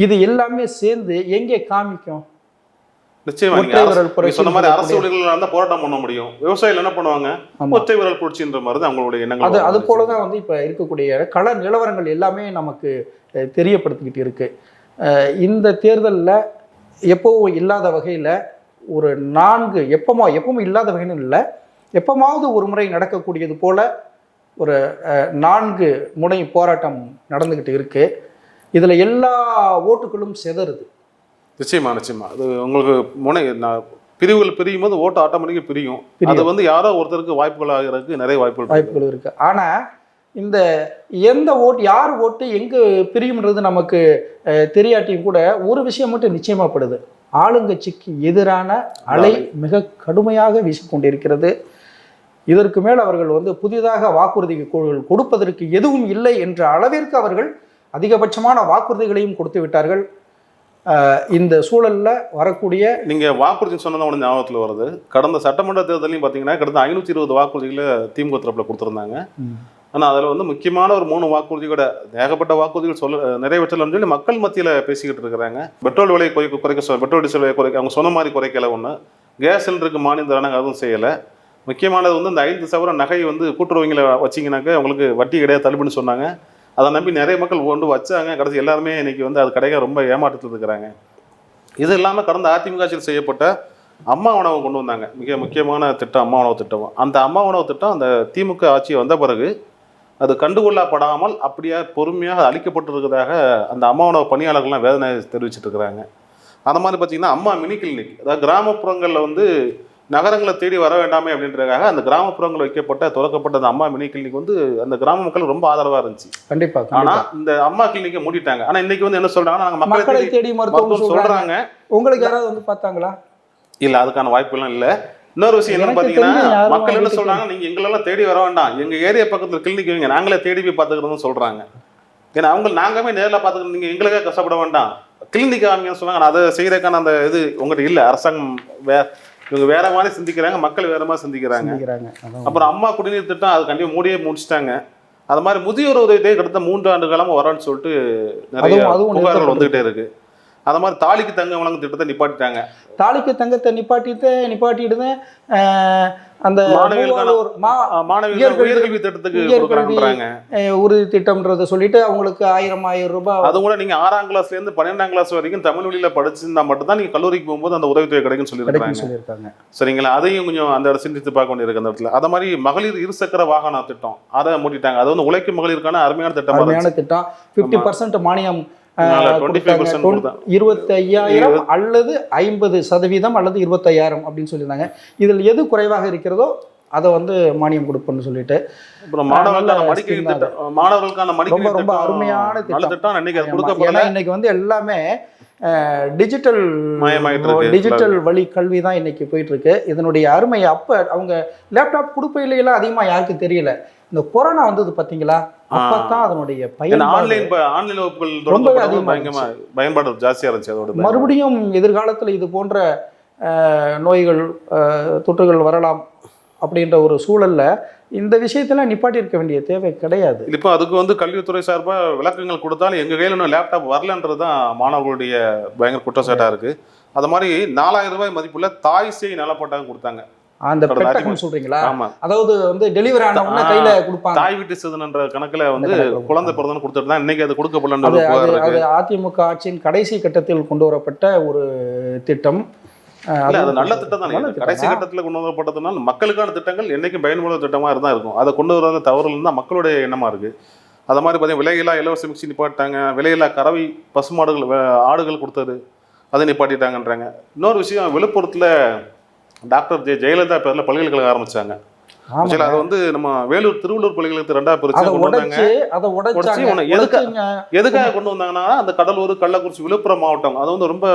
Speaker 2: இது எல்லாமே சேர்ந்து எங்கே காமிக்கும்?
Speaker 3: சொன்ன மாதிரி அரசு ஊழியர்கள் போராட்டம் பண்ண முடியும். விவசாயிகள் என்ன பண்ணுவாங்க. ஒற்றை விரல் புரட்சின்ற மாதிரி தான் அவங்களுடைய எண்ணங்கள்
Speaker 2: அது
Speaker 3: வரும்.
Speaker 2: அது போல தான் வந்து இப்போ இருக்கக்கூடிய கள நிலவரங்கள் எல்லாமே நமக்கு தெரியப்படுத்திக்கிட்டு இருக்கு. இந்த தேர்தலில் எப்போவும் இல்லாத வகையில் ஒரு நான்கு எப்பமா எப்பவும் இல்லாத வகைன்னு இல்லை. எப்பமாவது ஒரு முறை நடக்கக்கூடியது போல ஒரு நான்கு முனை போராட்டம் நடந்துக்கிட்டு இருக்கு. இதில் எல்லா ஓட்டுகளும் சிதறுது.
Speaker 3: நிச்சயமா நிச்சயமா. அது உங்களுக்கு முனை பிரிவுகள் பிரியும் போது ஓட்டு ஆட்டோமேட்டிக்காக பிரியும். அது வந்து யாரோ ஒருத்தருக்கு வாய்ப்புகள் ஆகிறதுக்கு நிறைய வாய்ப்புகள் இருக்கு.
Speaker 2: வாய்ப்புகள் இருக்கு. ஆனா இந்த எந்த ஓட்டு யார் ஓட்டு எங்க பிரியும்ன்றது நமக்கு தெரியாட்டியும் கூட ஒரு விஷயம் மட்டும் நிச்சயமாப்படுது ஆளுங்கட்சிக்கு எதிரான அலை மிக கடுமையாக வீசிக்கொண்டிருக்கிறது. இதற்கு மேல் அவர்கள் வந்து புதிதாக வாக்குறுதிகள் கொடுப்பதற்கு எதுவும் இல்லை என்ற அளவிற்கு அவர்கள் அதிகபட்சமான வாக்குறுதிகளையும் கொடுத்து விட்டார்கள். இந்த சூழல்ல வரக்கூடிய
Speaker 3: நீங்க வாக்குறுதி சொன்னதான் உடனே ஞாபகத்தில் வருது. கடந்த சட்டமன்ற தேர்தலையும் பார்த்தீங்கன்னா கடந்த ஐநூற்றி இருபது வாக்குறுதிகளை திமுக தரப்புல கொடுத்துருந்தாங்க. ஆனால் அதில் வந்து முக்கியமான ஒரு மூணு வாக்குறுதி கூட ஏகப்பட்ட வாக்குறுதிகள் சொல்ல நிறைவேற்றலன்னு சொல்லி மக்கள் மத்தியில் பேசிக்கிட்டு இருக்கிறாங்க. பெட்ரோல் விலையை குறைக்க குறைக்க சொல் பெட்ரோல் டீசல் விலையை குறைக்க அவங்க சொன்ன மாதிரி குறைக்கல ஒன்று கேஸ் சிலிண்டருக்கு மானியம் தராங்க அதுவும் செய்யலை. முக்கியமானது வந்து இந்த ஐந்து சவரம் நகை வந்து கூட்டுறவங்களை வச்சிங்கனாக்க அவங்களுக்கு வட்டி கிடையாது தள்ளுபடின்னு சொன்னாங்க. அதை நம்பி நிறைய மக்கள் கொண்டு வச்சாங்க. கடைசி எல்லாருமே இன்னைக்கு வந்து அது கிடைக்க ரொம்ப ஏமாற்றத்தில் இருக்கிறாங்க. இது இல்லாமல் கடந்த அதிமுக ஆட்சியில் செய்யப்பட்ட அம்மா உணவு கொண்டு வந்தாங்க. மிக முக்கியமான திட்டம் அம்மா உணவு திட்டம். அந்த அம்மா உணவு திட்டம் அந்த திமுக ஆட்சி வந்த பிறகு அது கண்டுகொள்ளப்படாமல் அப்படியே பொறுமையாக அழிக்கப்பட்டிருக்கிறதாக அந்த அம்மாவோட பணியாளர்கள்லாம் வேதனை தெரிவிச்சிட்டு இருக்கிறாங்க. அந்த மாதிரி பார்த்தீங்கன்னா அம்மா மினி கிளினிக் அதாவது கிராமப்புறங்களில் வந்து நகரங்களை தேடி வர வேண்டாமே அப்படின்றதுக்காக அந்த கிராமப்புறங்களில் வைக்கப்பட்ட திறக்கப்பட்ட அந்த அம்மா மினி கிளினிக் வந்து அந்த கிராம மக்கள் ரொம்ப ஆதரவாக இருந்துச்சு.
Speaker 2: கண்டிப்பா
Speaker 3: ஆனா
Speaker 2: கண்டிப்பா
Speaker 3: இந்த அம்மா கிளினிக்கை மூடிட்டாங்க. ஆனா இன்னைக்கு வந்து என்ன சொல்றாங்கன்னா நாங்க மக்களை தேடி
Speaker 2: மருத்துவம் சொல்றாங்க. உங்களுக்கு யாராவது வந்து பார்த்தாங்களா?
Speaker 3: இல்ல அதுக்கான வாய்ப்புலாம் இல்ல. இன்னொரு விஷயம் என்ன
Speaker 2: எனக்கு
Speaker 3: பாத்தீங்கன்னா மக்கள் என்ன சொல்றாங்க நீங்க எங்களெல்லாம் தேடி வர வேண்டாம். எங்க ஏரியா பக்கத்துல கிளினிக் வைங்க நாங்களே தேடி போய் பாத்துக்கிறோம்னு சொல்றாங்க. ஏன்னா அவங்க நாங்கவே நேர்ல பாத்துக்கிறோம் நீங்க எங்களுக்கே கஷ்டப்பட வேண்டாம். கிளினிக் ஆரம்பிங்கன்னு சொல்றாங்க. ஆனா அதை செய்யறதுக்கான அந்த இது உங்ககிட்ட இல்ல. அரசாங்கம் வே இவங்க வேற மாதிரி சிந்திக்கிறாங்க. மக்கள் வேற மாதிரி சிந்திக்கிறாங்க. அப்புறம் அம்மா குடிநீர் திட்டம் அது கண்டிப்பா மூடியே முடிச்சிட்டாங்க. அது மாதிரி முதியோர் உதவி கிட்ட மூன்று ஆண்டு காலமா வரேன்னு சொல்லிட்டு நிறைய புகார்கள். வந்துகிட்டே இருக்கு. அது மாதிரி தாலிக்கு தங்க வழங்கும் திட்டத்தை நிப்பாட்டிட்டாங்க.
Speaker 2: தாலிக்கு தங்கத்தை நிப்பாட்டிட்டு நிப்பாட்டிட்டு அந்த
Speaker 3: மாணவிகளுக்கான
Speaker 2: மூவாளூர் மா
Speaker 3: அஹ் மாணவிகள்
Speaker 2: உயர்கல்வி-
Speaker 3: உயர்கல்வி திட்டத்துக்கு
Speaker 2: உறுதி திட்டம்ன்றத சொல்லிட்டு அவங்களுக்கு ஆயிரம் ஆயிரம் ரூபாய்
Speaker 3: அது கூட நீங்க ஆறாம் கிளாஸ்ல இருந்து பன்னெண்டாம் கிளாஸ் வரைக்கும் தமிழ் வழியில படிச்சிருந்தா மட்டும்தான் நீங்க கல்லூரிக்கு போகும்போது அந்த உதவித்தொகை கிடைக்கும்னு
Speaker 2: கிடைக்கும்
Speaker 3: சொல்லியிருக்காங்க
Speaker 2: சொல்லியிருக்காங்க.
Speaker 3: சரிங்களா? அதையும் கொஞ்சம் அந்த இடத்துல சிந்தித்து பார்க்க வேண்டியிருக்கு அந்த இடத்துல. அது மாதிரி மகளிர் இருசக்கர வாகன திட்டம் அதை மூடிட்டாங்க. அது வந்து உழைக்கும் மகளிருக்கான அருமையான திட்டமா
Speaker 2: அருமையான திட்டம். பிப்டி பர்சன்ட் மானியம் ஆஹ்,
Speaker 3: அதனால 25%
Speaker 2: கொடுத்தாங்க.
Speaker 3: கொடுத்தாங்க.
Speaker 2: இருபத்தி ஐயாயிரம் அல்லது ஐம்பது சதவீதம் அல்லது இருபத்தையாயிரம் அப்படின்னு சொல்லியிருந்தாங்க இதில் எது குறைவாக இருக்கிறதோ அதை வந்து மானியம் கொடுப்போம்னு சொல்லிட்டு
Speaker 3: மாணவர்களுக்கான
Speaker 2: ரொம்ப ரொம்ப அருமையான திட்டம்.
Speaker 3: இன்னைக்கு
Speaker 2: வந்து எல்லாமே டிஜிட்டல். டிஜிட்டல் வழி கல்வி தான் இன்னைக்கு போயிட்டு இருக்கு இதனுடைய அருமை அப்ப அவங்க லேப்டாப் கொடுப்பையிலாம் அதிகமா யாருக்கும் தெரியல. இந்த கொரோனா வந்தது பாத்தீங்களா? அப்பதான் அதனுடைய பயன்
Speaker 3: ஆன்லைன் ஆன்லைன் வகுப்புகள்
Speaker 2: ரொம்பவே
Speaker 3: தொடங்கப்பட்டது
Speaker 2: அதிகமா
Speaker 3: பயங்கரமா பயன்பாடு ஜாஸ்தியா இருந்துச்சு அதோட
Speaker 2: மறுபடியும் எதிர்காலத்துல இது போன்ற நோய்கள் தொற்றுகள் வரலாம் அப்படின்ற ஒரு சூழல்ல இந்த விஷயத்தெல்லாம் நிப்பாட்டி இருக்க வேண்டிய தேவை கிடையாது.
Speaker 3: இப்போ அதுக்கு வந்து கல்வித்துறை சார்பா விளக்கங்கள் கொடுத்தாலும் எங்க கையில இன்னும் லேப்டாப் வரலன்றது தான் மாணவர்களுடைய பயங்கர குற்றச்சாட்டா இருக்கு. அது மாதிரி நாலாயிரம் ரூபாய் மதிப்புள்ள தாய் சேய் நலப்பட்டாங்க கொடுத்தாங்க.
Speaker 2: அந்த பெட்டகம் சொல்றீங்களா? அதாவது வந்து டெலிவரி ஆன உடனே கையில கொடுப்பாங்க.
Speaker 3: தாய் வீட்டு சிதனன்ற கணக்குல வந்து குழந்தை பிறந்தன்னு கொடுத்துட்டு தான் இன்னைக்கு அது கொடுக்கப்படலன்னு
Speaker 2: அது அதிமுக ஆட்சியின் கடைசி கட்டத்தில் கொண்டு வரப்பட்ட ஒரு திட்டம்.
Speaker 3: அது நல்ல திட்டம். தானே கடைசி. கட்டத்துல கொண்டு வரப்பட்டதுனால மக்களுக்கான திட்டங்கள் என்னைக்கும் பயனுள்ள திட்டமா இருந்தா இருக்கும். அதை கொண்டு வர தவறுகள் தான் மக்களுடைய எண்ணமா இருக்கு. அது மாதிரி பார்த்தீங்கன்னா விலையில்லா இலவச மிக்சி நிப்பாட்டாங்க விலையில்லா கறவை பசுமாடுகள் ஆடுகள் கொடுத்தது. அதை நிப்பாட்டிட்டாங்கன்றாங்க. இன்னொரு விஷயம் விழுப்புரத்துல டாக்டர் ஜெ ஜெயலலிதா பேர்ல பல்கலைக்கழகம். ஆக்சுவலா அது வந்து நம்ம வேலூர் திருவள்ளூர் பல்கலைக்கழகத்தை ரெண்டா பிரிச்சு கொண்டு வந்தாங்க.
Speaker 2: அதை
Speaker 3: உடைச்சு. எதுக்காக கொண்டு வந்தாங்கன்னா அந்த கடலூர் கள்ளக்குறிச்சி விழுப்புரம் மாவட்டம் அது வந்து ரொம்ப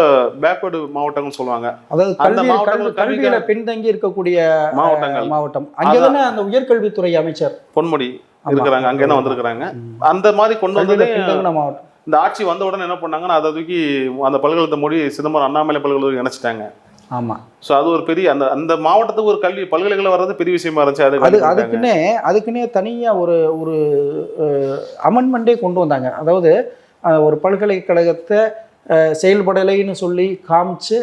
Speaker 3: பேக்வேர்டு மாவட்டம்னு சொல்லுவாங்க.
Speaker 2: அதாவது கல்வியில பின்தங்கி இருக்கக்கூடிய
Speaker 3: மாவட்டங்கள்.
Speaker 2: மாவட்டம். அங்கதானே அந்த உயர்கல்வித்துறை அமைச்சர்?
Speaker 3: பொன்முடி. இருக்கிறாங்க அங்க என்ன வந்திருக்கிறாங்க. அந்த மாதிரி கொண்டு வந்ததே
Speaker 2: மாவட்டம்.
Speaker 3: இந்த ஆட்சி வந்த உடனே என்ன பண்ணாங்கன்னா அதை தூக்கி அந்த பல்கலைக்கழகத்தை மூடி சிதம்பரம் அண்ணாமலை பல்கலைக்கழகம் இணைச்சிட்டாங்க.
Speaker 2: ஆமா.
Speaker 3: ஸோ அது ஒரு பெரிய அந்த அந்த மாவட்டத்துக்கு ஒரு கல்வி பல்கலைக்கழகம் வர்றது பெரிய விஷயமா இருந்துச்சு அது
Speaker 2: அது. அதுக்குன்னே அதுக்குன்னே தனியா ஒரு ஒரு அமெண்ட்மெண்ட்டே கொண்டு வந்தாங்க. அதாவது ஒரு பல்கலைக்கழகத்தை செயல்படலைன்னு சொல்லி காமிச்சு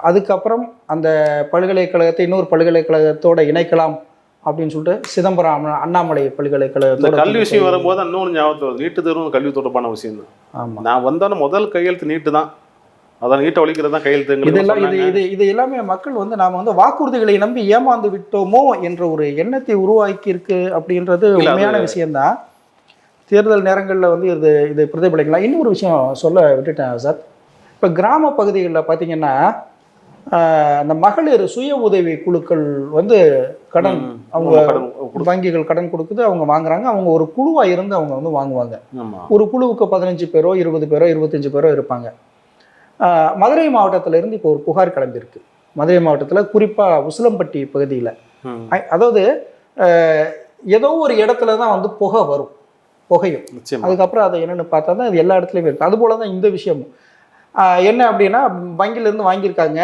Speaker 2: அதுக்கப்புறம் அந்த பல்கலைக்கழகத்தை இன்னொரு பல்கலைக்கழகத்தோட இணைக்கலாம் அப்படின்னு சொல்லிட்டு சிதம்பரம் அண்ணா- அண்ணாமலை
Speaker 3: இந்த
Speaker 2: பல்கலைக்கழகத்தோட
Speaker 3: கல்வி விஷயம் வரும்போது இன்னொன்று ஞாபகத்து வருது. நீட்டு தேர்வு கல்வி தொடர்பான விஷயம் தான்
Speaker 2: ஆமா.
Speaker 3: நான் வந்தான முதல் கையெழுத்து நீட்டு தான் அதான் நீட்டை ஒழிக்கிறது தான் கையெழுத்துங்கிறது
Speaker 2: இதெல்லாம் இது. இது இது எல்லாமே மக்கள் வந்து நாம வந்து வாக்குறுதிகளை நம்பி ஏமாந்து விட்டோமோ என்ற ஒரு எண்ணத்தை உருவாக்கி இருக்கு அப்படின்றது உண்மையான விஷயம்தான். தேர்தல் நேரங்களில் வந்து இது இது பிரதிபலிக்கலாம். இன்னொரு விஷயம் சொல்ல விட்டுட்டேன் சார். இப்போ கிராம பகுதிகளில் பார்த்தீங்கன்னா அந்த மகளிர் சுய உதவி குழுக்கள் வந்து கடன். அவங்க வங்கிகள் கடன் கொடுக்குது அவங்க வாங்குறாங்க. அவங்க ஒரு குழுவா இருந்து அவங்க வந்து வாங்குவாங்க. ஒரு குழுவுக்கு பதினஞ்சு பேரோ இருபது பேரோ இருபத்தஞ்சு பேரோ இருப்பாங்க. மதுரை மாவட்டத்துல இருந்து இப்போ ஒரு புகார் கிளம்பியிருக்கு. மதுரை மாவட்டத்தில் குறிப்பாக உசிலம்பட்டி பகுதியில். அதாவது ஏதோ ஒரு இடத்துல தான் வந்து புகை வரும். புகையும். அதுக்கப்புறம் அதை என்னென்னு பார்த்தா தான் அது எல்லா இடத்துலையுமே இருக்குது அதுபோல தான் இந்த விஷயமும். என்ன அப்படின்னா வங்கியிலேருந்து வாங்கியிருக்காங்க.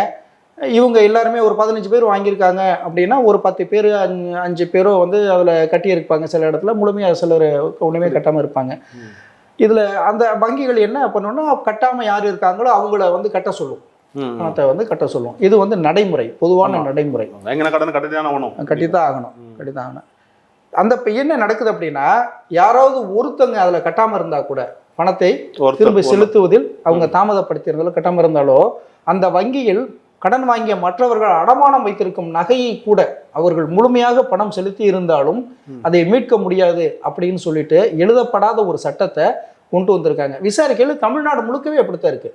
Speaker 2: இவங்க எல்லாருமே ஒரு பதினஞ்சு பேர் வாங்கியிருக்காங்க அப்படின்னா ஒரு பத்து பேர் அஞ்சு அஞ்சு பேரோ வந்து அதில் கட்டியிருப்பாங்க சில இடத்துல. முழுமையாக சிலர் ஒன்றுமே கட்டாமல் இருப்பாங்க. இதில் அந்த வங்கிகள் என்ன பண்ணணும்னா கட்டாமல் யார் இருக்காங்களோ அவங்கள வந்து கட்ட சொல்லும். பணத்தை வந்து கட்ட சொல்லும். இது வந்து நடைமுறை பொதுவான. நடைமுறை.
Speaker 3: எங்கன கடன் கட்டிதான் ஆகணும்.
Speaker 2: கட்டித்தான் ஆகணும். கட்டித்தான் ஆகணும். அந்த இப்போ என்ன நடக்குது அப்படின்னா யாராவது ஒருத்தங்க அதில் கட்டாமல் இருந்தால் கூட பணத்தை திரும்ப செலுத்துவதில் அவங்க தாமதப்படுத்தியிருந்தாலோ கட்டாமல் இருந்தாலோ அந்த வங்கியில் கடன் வாங்கிய மற்றவர்கள் அடமானம் வைத்திருக்கும் நகையை கூட அவர்கள் முழுமையாக பணம் செலுத்தி இருந்தாலும் அதை மீட்க முடியாது அப்படின்னு சொல்லிட்டு எழுதப்படாத ஒரு சட்டத்தை கொண்டு வந்திருக்காங்க. விசாரிக்கையில் தமிழ்நாடு முழுக்கவே அப்படித்தான் இருக்கு.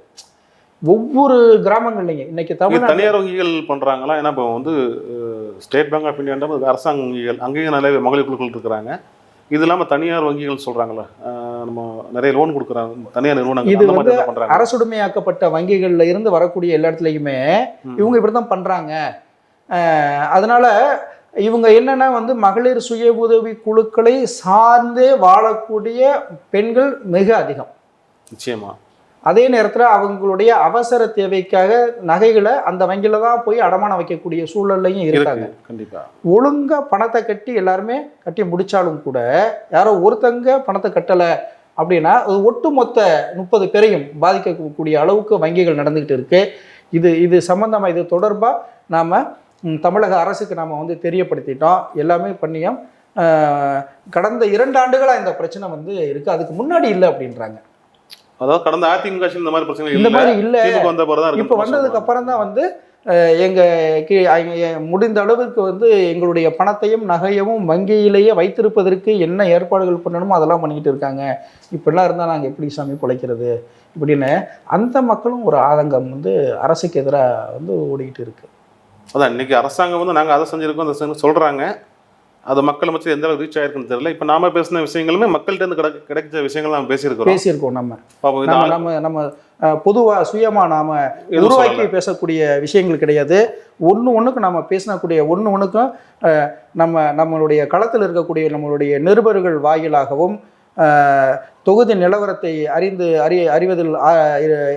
Speaker 2: ஒவ்வொரு கிராமங்கள்லையும் இன்னைக்கு தமிழ்நாடு
Speaker 3: தனியார் வங்கிகள் பண்றாங்களா? ஏன்னா இப்போ வந்து ஸ்டேட் பேங்க் ஆஃப் இந்தியான்ற அரசாங்க வங்கிகள் அங்கேயும் நிறைய மகளிர் குழுக்கள் இருக்கிறாங்க. இது இல்லாம தனியார் வங்கிகள் சொல்றாங்களா அஹ் நம்ம நிறைய லோன் கொடுக்குறாங்க தனியார் நிறுவனங்கள்
Speaker 2: இது வந்து அரசுடைமையாக்கப்பட்ட வங்கிகள்ல இருந்து வரக்கூடிய எல்லா இடத்துலையுமே. இவங்க இப்படி தான் பண்றாங்க. அஹ் அதனால இவங்க என்னன்னா வந்து மகளிர் சுய உதவி குழுக்களை சார்ந்தே வாழக்கூடிய பெண்கள் மிக அதிகம்.
Speaker 3: நிச்சயமா.
Speaker 2: அதே நேரத்தில் அவங்களுடைய அவசர தேவைக்காக நகைகளை அந்த வங்கியில தான் போய் அடமானம் வைக்கக்கூடிய சூழல்லையும் இருக்காங்க.
Speaker 3: இருக்கு கண்டிப்பா.
Speaker 2: ஒழுங்கா பணத்தை கட்டி எல்லாருமே கட்டி முடிச்சாலும் கூட யாரோ ஒருத்தங்க பணத்தை கட்டலை அப்படின்னா அது ஒட்டுமொத்த முப்பது பேரையும் பாதிக்கக்கூடிய அளவுக்கு வங்கிகள் நடந்துக்கிட்டு இருக்கு. இது இது சம்பந்தமா இது தொடர்பாக நாம் தமிழக அரசுக்கு நாம் வந்து தெரியப்படுத்திட்டோம். எல்லாமே பண்ணியும் கடந்த இரண்டு ஆண்டுகளா இந்த பிரச்சனை வந்து இருக்கு. அதுக்கு முன்னாடி இல்லை அப்படின்றாங்க.
Speaker 3: அதாவது கடந்த அதிமுக இந்த மாதிரி பிரச்சனை
Speaker 2: இந்த
Speaker 3: இல்ல.
Speaker 2: மாதிரி இல்லை.
Speaker 3: வந்த பிறகு
Speaker 2: இப்போ வந்ததுக்கு அப்புறம் தான் வந்து அஹ், எங்க கி- அங்க முடிந்த அளவுக்கு வந்து எங்களுடைய பணத்தையும் நகையவும் வங்கியிலேயே வைத்திருப்பதற்கு என்ன ஏற்பாடுகள் பண்ணணுமோ அதெல்லாம் பண்ணிக்கிட்டு இருக்காங்க. இப்படிலாம் இருந்தால் நாங்கள் எப்படி சாமி பிழைக்கிறது? இப்படின்னு அந்த மக்களும் ஒரு ஆதங்கம் வந்து அரசுக்கு எதிராக வந்து ஓடிக்கிட்டு இருக்கு.
Speaker 3: அதான் இன்னைக்கு அரசாங்கம் வந்து நாங்க அதை செஞ்சிருக்கோம் அதை செஞ்சு சொல்றாங்க. அது மக்கள் மத்தியில் எந்த அளவுக்கு ரீச் ஆயிருக்குன்னு தெரியல இப்போ நாம பேசின விஷயங்களுமே மக்கள்கிட்ட இருந்து கிடை கிடைச்ச விஷயங்கள் நம்ம பேசியிருக்கிறோம்
Speaker 2: பேசியிருக்கோம் நம்ம நம்ம நம்ம நம்ம அஹ், பொதுவா சுயமா நாம உருவாக்கி. பேசக்கூடிய விஷயங்கள் கிடையாது ஒன்று ஒன்றுக்கு நம்ம பேசினக்கூடிய ஒன்று ஒன்றுக்கும் நம்ம நம்மளுடைய களத்தில் இருக்கக்கூடிய நம்மளுடைய நிருபர்கள் வாயிலாகவும் தொகுதி நிலவரத்தை அறிந்து அறி அறிவதில்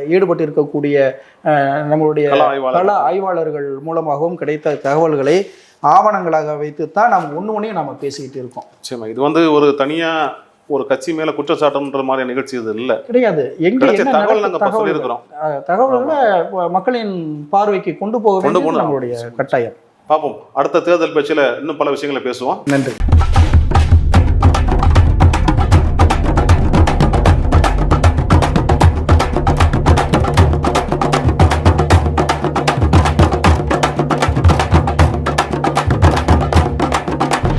Speaker 2: ஈடுபட்டு இருக்கக்கூடிய நம்மளுடைய.
Speaker 3: கள
Speaker 2: ஆய்வாளர்கள் மூலமாகவும் கிடைத்த தகவல்களை ஆவணங்களாக வைத்து தான் நம்ம ஒன்று ஒன்றையும் நம்ம பேசிக்கிட்டு இருக்கோம்.
Speaker 3: நிச்சயமா. இது வந்து ஒரு தனியா ஒரு கட்சி மேல குற்றச்சாட்டுன்ற மாதிரி நிகழ்ச்சி இது இல்ல.
Speaker 2: கிடையாது. எங்க
Speaker 3: தகவல் நாங்க சொல்லியிருக்கிறோம்
Speaker 2: தகவல்களை. மக்களின் பார்வைக்கு கொண்டு போக வேண்டியது. நம்மளுடைய கட்டாயம்.
Speaker 3: பார்ப்போம். அடுத்த தேர்தல் பேச்சில் இன்னும் பல விஷயங்களை பேசுவோம்.
Speaker 2: நன்றி.